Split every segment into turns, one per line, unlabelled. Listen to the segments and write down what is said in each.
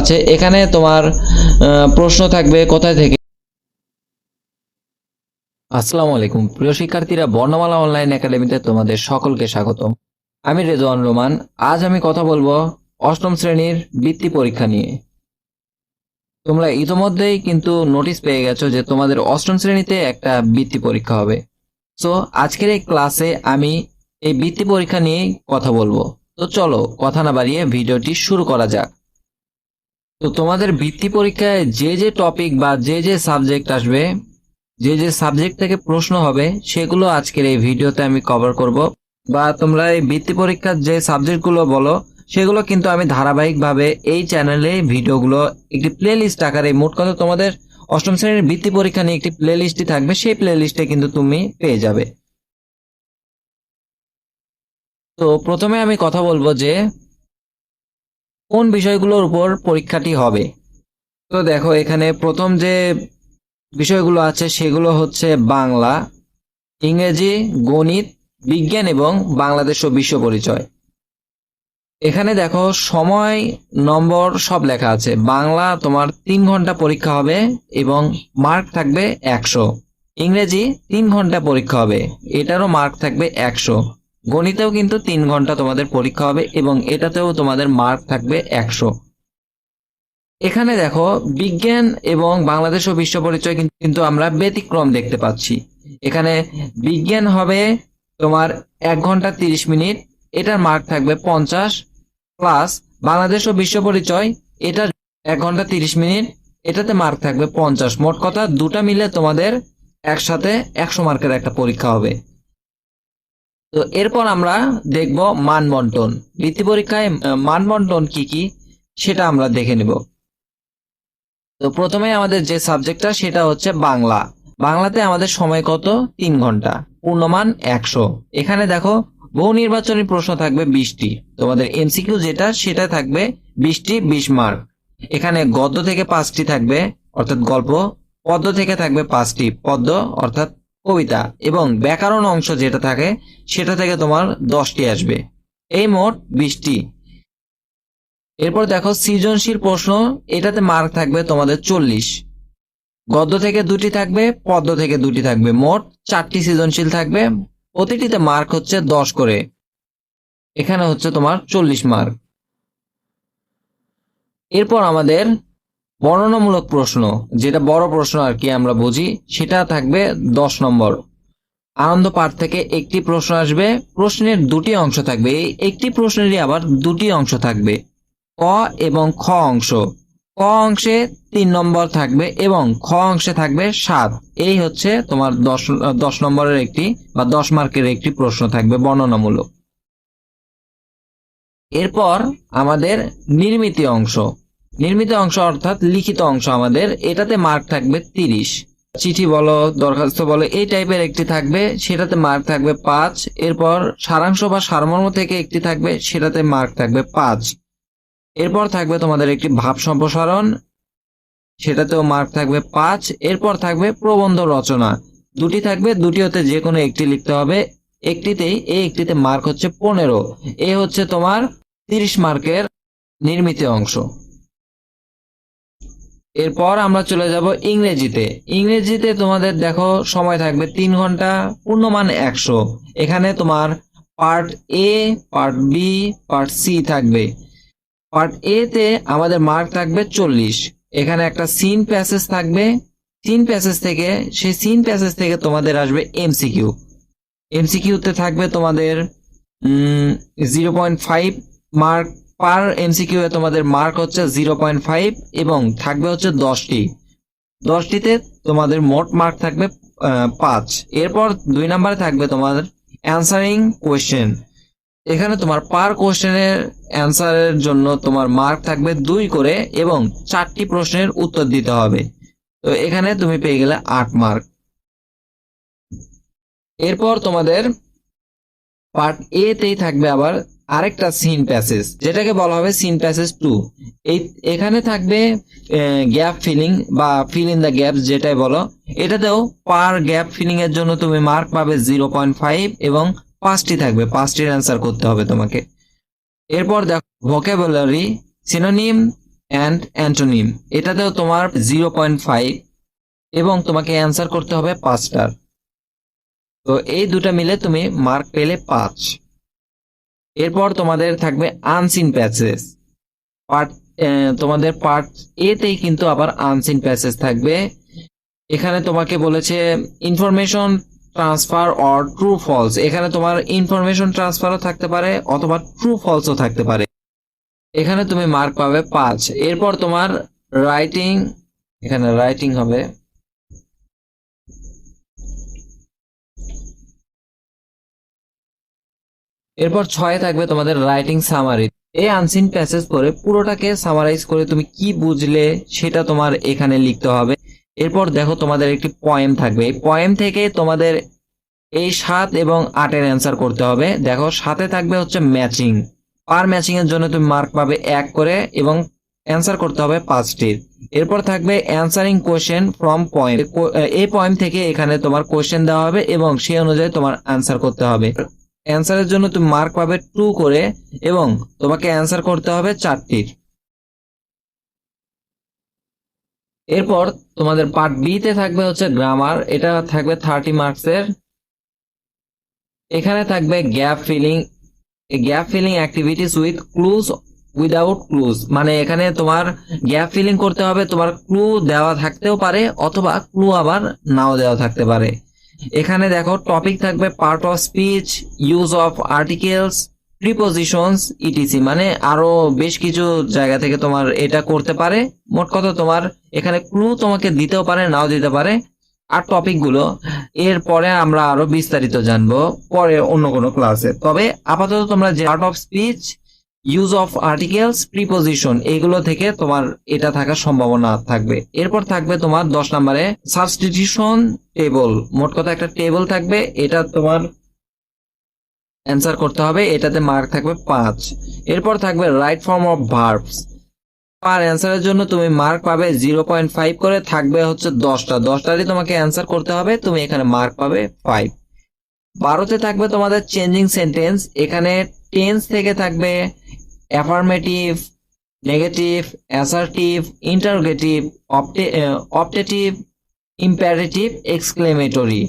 আছে। এখানে তোমার প্রশ্ন থাকবে কোথায় থেকে? আসসালামু আলাইকুম। প্রিয় শিক্ষার্থীরা, বর্ণমালা অনলাইন একাডেমিতে তোমাদের সকলকে স্বাগতম। আমি রেজওয়ান রোমান। আজ আমি কথা বলব অষ্টম শ্রেণির বৃত্তি পরীক্ষা নিয়ে। তোমরা ইতোমধ্যেই কিন্তু নোটিশ পেয়ে গেছো যে তোমাদের অষ্টম শ্রেণীতে একটা বৃত্তি পরীক্ষা হবে। সো আজকের এই ক্লাসে আমি এই বৃত্তি পরীক্ষা নিয়ে কথা বলব। তো চলো, কথা না বাড়িয়ে ভিডিওটি শুরু করা যাক। তো তোমাদের বৃত্তি পরীক্ষায় যে যে টপিক বা যে যে সাবজেক্ট আসবে, যে যে সাবজেক্ট থেকে প্রশ্ন হবে, সেগুলো আজকের এই ভিডিওতে আমি কভার করব। বা তোমরা এই বৃত্তি পরীক্ষার যে সাবজেক্টগুলো বলো, সেগুলো কিন্তু আমি ধারাবাহিকভাবে এই চ্যানেলে ভিডিওগুলো একটি প্লে লিস্ট আকারে, মোট কথা তোমাদের অষ্টম শ্রেণির বৃত্তি পরীক্ষা নিয়ে একটি প্লে লিস্টই থাকবে, সেই প্লে লিস্টে কিন্তু তুমি পেয়ে যাবে। তো প্রথমে আমি কথা বলব যে কোন বিষয়গুলোর উপর পরীক্ষাটি হবে? তো দেখো, এখানে প্রথম যে বিষয়গুলো আছে, সেগুলো হচ্ছে বাংলা, ইংরেজি, গণিত, বিজ্ঞান এবং বাংলাদেশ ও বিশ্ব পরিচয়। এখানে দেখো, সময়, নম্বর সব লেখা আছে। বাংলা তোমার তিন ঘণ্টা পরীক্ষা হবে এবং মার্ক থাকবে একশো। ইংরেজি তিন ঘণ্টা পরীক্ষা হবে, এটারও মার্ক থাকবে একশো। গণিতেও কিন্তু তিন ঘণ্টা তোমাদের পরীক্ষা হবে এবং এটাতেও তোমাদের মার্ক থাকবে একশো। এখানে দেখো, বিজ্ঞান এবং বাংলাদেশ ও বিশ্ব পরিচয় কিন্তু আমরা ব্যতিক্রম দেখতে পাচ্ছি। এখানে বিজ্ঞান হবে তোমার এক ঘণ্টা তিরিশ মিনিট, এটার মার্ক থাকবে পঞ্চাশ প্লাস বাংলাদেশ ও বিশ্ব পরিচয়, এটার এক ঘণ্টা তিরিশ মিনিট, এটাতে মার্ক থাকবে পঞ্চাশ। মোট কথা দুটা মিলে তোমাদের একসাথে একশো মার্কের একটা পরীক্ষা হবে। তো এরপর আমরা দেখব মান বন্টন বৃত্তি পরীক্ষায় আহ, মান বন্টন কি কি সেটা আমরা দেখে নেব। তো প্রথমে আমাদের যে সাবজেক্টটা সেটা হচ্ছে বাংলা। বাংলাতে আমাদের সময় কত? তিন ঘণ্টা। পূর্ণমান একশো। এখানে দেখো বহু নির্বাচনী প্রশ্ন থাকবে বিশটি। তোমাদের এমসিকিউ যেটা সেটা থাকবে বিশটি বিশ মার্ক। এখানে গদ্য থেকে পাঁচটি থাকবে অর্থাৎ গল্প। পদ্য থেকে থাকবে পাঁচটি। পদ্য অর্থাৎ কবিতা এবং ব্যাকরণ অংশ যেটা থাকে, সেটা থেকে তোমার দশটি আসবে। এই মোট বিশটি। এরপর দেখো, সৃজনশীল প্রশ্ন, এটাতে মার্ক থাকবে তোমাদের চল্লিশ। গদ্য থেকে দুটি থাকবে, পদ্য থেকে দুটি থাকবে, মোট চারটি সৃজনশীল থাকবে। প্রতিটিতে মার্ক হচ্ছে দশ করে। এখানে হচ্ছে তোমার চল্লিশ মার্ক এরপর আমাদের বর্ণনামূলক প্রশ্ন, যেটা বড় প্রশ্ন আর কি আমরা বুঝি, সেটা থাকবে দশ নম্বর। আনন্দ পাঠ থেকে একটি প্রশ্ন আসবে, প্রশ্নের দুটি অংশ থাকবে, এই একটি প্রশ্নেরই আবার দুটি অংশ থাকবে। ক এবং খ অংশ। ক অংশে তিন নম্বর থাকবে এবং খ অংশে থাকবে সাত। এই হচ্ছে তোমার দশ দশ নম্বরের একটি বা দশ মার্কের একটি প্রশ্ন থাকবে বর্ণনামূলক। এরপর আমাদের নির্মিত অংশ। নির্মিত অংশ অর্থাৎ লিখিত অংশ আমাদের। এটাতে মার্ক থাকবে তিরিশ। চিঠি বলো, দরখাস্ত বলো, এই টাইপের একটি থাকবে, সেটাতে মার্ক থাকবে পাঁচ। এরপর সারাংশ বা সারমর্ম থেকে একটি থাকবে, সেটাতে মার্ক থাকবে পাঁচ। এরপর থাকবে তোমাদের একটি ভাব সম্প্রসারণ, সেটাতেও মার্ক থাকবে পাঁচ। এরপর থাকবে প্রবন্ধ রচনা। দুটি থাকবে দুটি হতে যে কোনো একটি লিখতে হবে। একটিতেই এই একটিতে মার্ক হচ্ছে পনেরো। এ হচ্ছে তোমার তিরিশ মার্কের নির্মিত অংশ। এরপর আমরা চলে যাব ইংরেজিতে। ইংরেজিতে তোমাদের দেখো সময় থাকবে তিন ঘণ্টা পূর্ণমান একশো। এখানে তোমার part A part B part C থাকবে। পার্ট এ তে আমাদের মার্ক থাকবে চল্লিশ। এখানে একটা সিন প্যাসেজ থাকবে। সিন প্যাসেজ থেকে, সেই সিন প্যাসেজ থেকে তোমাদের আসবে এমসিকিউ এমসিকিউতে থাকবে তোমাদের zero point five mark per MCQ এ তোমাদের মার্ক হচ্ছে জিরো পয়েন্ট ফাইভ এবং থাকবে হচ্ছে দশটি। দশটিতে তোমাদের মোট মার্ক থাকবে পাঁচ। এরপর দুই নম্বরে থাকবে তোমাদের অ্যান্সারিং কোয়েশ্চেন। এখানে তোমার পার কোশ্চেনের অ্যান্সারের জন্য তোমার মার্ক থাকবে দুই করে এবং চারটি প্রশ্নের উত্তর দিতে হবে। তো এখানে তুমি পেয়ে গেলে আট মার্ক। এরপর তোমাদের পার্ট এ তেই থাকবে আবার আরেকটা সিন প্যাসেজ যেটাকে বলা হবে সিন প্যাসেজ টু এই, এখানে থাকবে গ্যাপ ফিলিং বা ফিল ইন দ্য গ্যাপ যেটাই বলো। এটাতেও পার গ্যাপ ফিলিং এর জন্য তুমি মার্ক পাবে জিরো পয়েন্ট ফাইভ এবং পাঁচটি থাকবে। পাঁচটির অ্যান্সার করতে হবে তোমাকে। এরপর দেখো ভোকাবুলারি সিনোনিম অ্যান্ড অ্যান্টোনিম এটাতেও তোমার জিরো পয়েন্ট ফাইভ এবং তোমাকে অ্যান্সার করতে হবে পাঁচটার তো এই দুটো মিলে তুমি মার্ক পেলে পাঁচ। এরপর তোমাদের থাকবে আনসিন প্যাসেজ পার্ট তোমাদের পার্ট এতেই কিন্তু আবার আনসিন প্যাসেজ থাকবে। এখানে তোমাকে বলেছে information transfer or true false এখানে তোমার ইনফরমেশন ট্রান্সফারও থাকতে পারে অথবা ট্রু ফলসও থাকতে পারে। এখানে তুমি মার্ক পাবে পাঁচ। এরপর তোমার রাইটিং এখানে রাইটিং হবে। এরপর ছয়ে থাকবে তোমাদের রাইটিং সামারি এই আনসিন প্যাসেজ পরে পুরোটাকে সামারাইজ করে তুমি কি বুঝলে সেটা তোমার এখানে লিখতে হবে। এরপর দেখো তোমাদের একটি পয়েম থাকবে। এই পয়েম থেকে তোমাদের এই সাত এবং আটের অ্যান্সার করতে হবে। দেখো সাথে থাকবে হচ্ছে ম্যাচিং পার ম্যাচিং এর জন্য তুমি মার্ক পাবে এক করে এবং অ্যান্সার করতে হবে পাঁচটির। এরপর থাকবে অ্যান্সারিং কোয়েশ্চেন ফ্রম পয়েন্ট এই পয়েম থেকে এখানে তোমার কোয়েশ্চেন দেওয়া হবে এবং সেই অনুযায়ী তোমার অ্যান্সার করতে হবে। অ্যান্সারের জন্য তুমি মার্ক পাবে টু করে এবং তোমাকে অ্যান্সার করতে হবে চারটির। এরপর তোমাদের পার্ট বি তে থাকবে হচ্ছে গ্রামার এটা থাকবে থার্টি মার্কসের এখানে থাকবে gap filling gap filling activities with clues without clues মানে এখানে তোমার গ্যাপ ফিলিং করতে হবে, তোমার ক্লু দেওয়া থাকতেও পারে অথবা ক্লু আবার নাও দেওয়া থাকতে পারে। এখানে দেখো টপিক থাকবে part of speech use of articles prepositions etc মানে আরও বেশ কিছু জায়গা থেকে তোমার এটা করতে পারে। মোট কথা তোমার এখানে ক্লু তোমাকে দিতেও পারে, নাও দিতে পারে। আর টপিকগুলো এর পরে আমরা আরও বিস্তারিত জানব, পরে অন্য কোনো ক্লাসে তবে আপাতত তোমরা যে part of speech use of articles preposition এগুলো থেকে তোমার এটা থাকার সম্ভাবনা থাকবে। এরপর থাকবে তোমার দশ নম্বরে সাবস্টিটিউশন টেবল মোট কথা একটা টেবল থাকবে, এটা তোমার অ্যান্সার করতে হবে, এটাতে মার্ক থাকবে পাঁচ। এরপর থাকবে right form of verbs per অ্যান্সারের জন্য তুমি মার্ক পাবে জিরো পয়েন্ট ফাইভ করে, থাকবে হচ্ছে দশটা। দশটারই তোমাকে অ্যান্সার করতে হবে, তুমি এখানে মার্ক পাবে ফাইভ বারোতে থাকবে তোমাদের চেঞ্জিং সেন্টেন্স এখানে টেন্স থেকে থাকবে affirmative negative assertive interrogative optative imperative exclamatory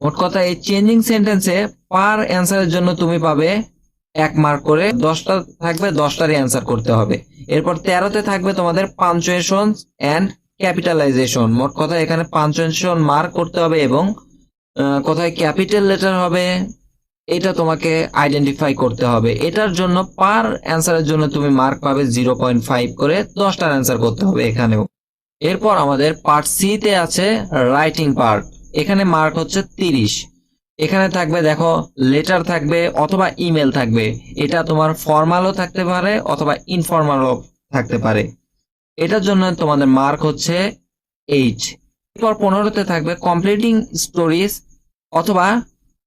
মোট কথা এই চেঞ্জিং সেন্টেন্সে পার অ্যান্সারের জন্য তুমি পাবে এক মার্ক করে দশটা থাকবে, দশটারই অ্যান্সার করতে হবে। এরপর তেরোতে থাকবে তোমাদের পাঞ্চুয়েশন অ্যান্ড ক্যাপিটালাইজেশন মোট কথা এখানে পাঞ্চুয়েশন মার্ক করতে হবে এবং কোথায় ক্যাপিটাল লেটার হবে? এটা তোমাকে আইডেন্টিফাই করতে হবে। এটার জন্য পার অ্যান্সারের জন্য তুমি মার্ক পাবে জিরো পয়েন্ট ফাইভ করে দশটার অ্যান্সার করতে হবে এখানেও। এরপর আমাদের পার্ট সিতে আছে রাইটিং পার্ট এখানে মার্ক হচ্ছে তিরিশ। এখানে থাকবে দেখো লেটার থাকবে অথবা ইমেল থাকবে। এটা তোমার ফর্মালও থাকতে পারে অথবা ইনফর্মালও থাকতে পারে। এটার জন্য তোমাদের মার্ক হচ্ছে এইট এরপর পনেরোতে থাকবে কমপ্লিটিং স্টোরিজ অথবা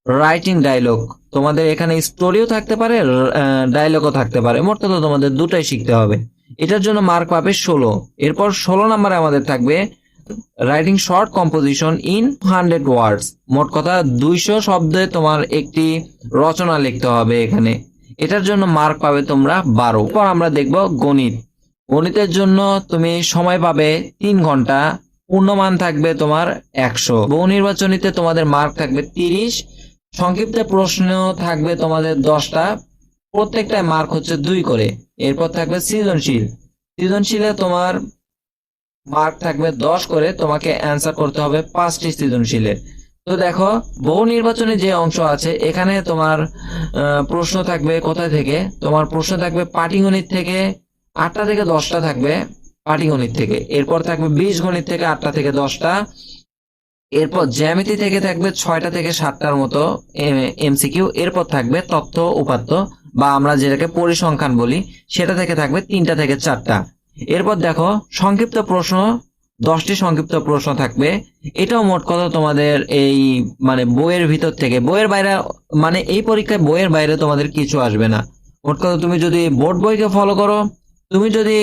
রাইটিং ডায়লগ তোমাদের এখানে স্টোরিও থাকতে পারে ডায়লগও থাকতে পারে। মোট কথা তোমাদের দুটাই শিখতে হবে। এটার জন্য মার্ক পাবে ষোলো। এরপর ষোলো নম্বরে আমাদের থাকবে writing short composition in hundred words মোট কথা দুইশো শব্দে তোমার একটি রচনা লিখতে হবে এখানে। এটার জন্য মার্ক পাবে তোমরা বারো। পর আমরা দেখব গণিত। গণিতের জন্য তুমি সময় পাবে তিন ঘণ্টা। পূর্ণমান থাকবে তোমার একশো। বহু নির্বাচনীতে তোমাদের মার্ক থাকবে তিরিশ। সংক্ষিপ্ত প্রশ্ন থাকবে তোমাদের দশটা। প্রত্যেকটা মার্ক হচ্ছে দুই করে। এরপর থাকবে সৃজনশীল। সৃজনশীলে তোমার মার্ক থাকবে দশ করে। তোমাকে অ্যান্সার করতে হবে পাঁচটি সৃজনশীলের। তো দেখো, বহু নির্বাচনে যে অংশ আছে, এখানে তোমার প্রশ্ন থাকবে কোথায় থেকে? তোমার প্রশ্ন থাকবে পাটিগণিত থেকে আটটা থেকে দশটা থাকবে পাটিগণিত থেকে। এরপর থাকবে বীজ গণিত থেকে আটটা থেকে দশটা। এরপর জ্যামিতি থেকে থাকবে ছয়টা থেকে সাতটার মতো এমসিকিউ। এরপর থাকবে তথ্য, উপাত্ত, বা আমরা যেটাকে পরিসংখ্যান বলি, সেটা থেকে থাকবে তিনটা থেকে চারটা। এরপর দেখো, সংক্ষিপ্ত প্রশ্ন, দশটি সংক্ষিপ্ত প্রশ্ন থাকবে। এটাও মোট কথা তোমাদের এই মানে বইয়ের ভিতর থেকে, বইয়ের বাইরে মানে এই পরীক্ষায় বইয়ের বাইরে তোমাদের কিছু আসবে না। মোট কথা তুমি যদি বোর্ড বইকে ফলো করো, তুমি যদি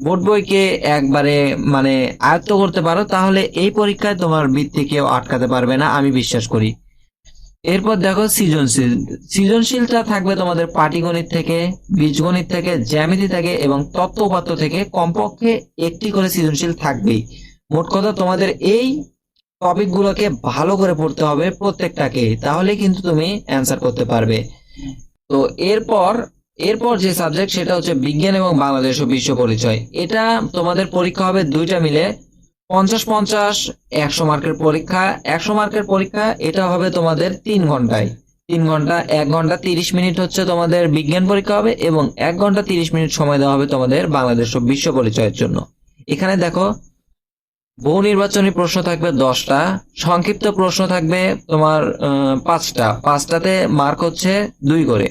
বোর্ড বইকে একবারে মানে আয়ত্ত করতে পারো, তাহলে এই পরীক্ষায় তোমার বৃত্তি কেউ আটকাতে পারবে না, আমি বিশ্বাস করি। এরপর দেখো সৃজনশীল। সৃজনশীলটা থাকবে তোমাদের পাটিগণিত থেকে, বীজগণিত থেকে, জ্যামিতি থেকে এবং তত্ত্ব উপাত্ত থেকে। কমপক্ষে একটি করে সৃজনশীল থাকবেই। মোট কথা তোমাদের এই টপিকগুলোকে ভালো করে পড়তে হবে প্রত্যেকটাকে, তাহলে কিন্তু তুমি অ্যান্সার করতে পারবে। তো এরপর এরপর যে সাবজেক্ট সেটা হচ্ছে বিজ্ঞান এবং বাংলাদেশ ও বিশ্ব পরিচয়। এটা তোমাদের পরীক্ষা হবে দুইটা মিলে পঞ্চাশ পঞ্চাশ, একশো মার্কের পরীক্ষা। একশো মার্কের পরীক্ষা, এটা হবে তোমাদের তিন ঘন্টায়। তিন ঘণ্টা, এক ঘণ্টা তিরিশ মিনিট হচ্ছে তোমাদের বিজ্ঞান পরীক্ষা হবে এবং এক ঘণ্টা তিরিশ মিনিট সময় দেওয়া হবে তোমাদের বাংলাদেশ ও বিশ্ব পরিচয়ের জন্য। এখানে দেখো, বহু নির্বাচনী প্রশ্ন থাকবে দশটা, সংক্ষিপ্ত প্রশ্ন থাকবে তোমার পাঁচটা। পাঁচটাতে মার্ক হচ্ছে দুই করে।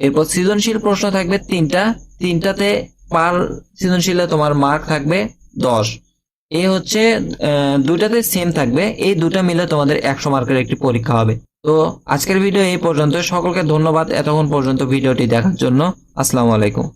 এরপর সৃজনশীল প্রশ্ন থাকবে তিনটা। তিনটাতে পার সৃজনশীলে তোমার মার্ক থাকবে দশ। এ হচ্ছে দুটাতে সেম থাকবে। এই দুটা মিলে তোমাদের একশো মার্কের একটি পরীক্ষা হবে। তো আজকের ভিডিও এই পর্যন্ত সকলকে ধন্যবাদ এতক্ষণ পর্যন্ত ভিডিওটি দেখার জন্য। আসসালামু আলাইকুম।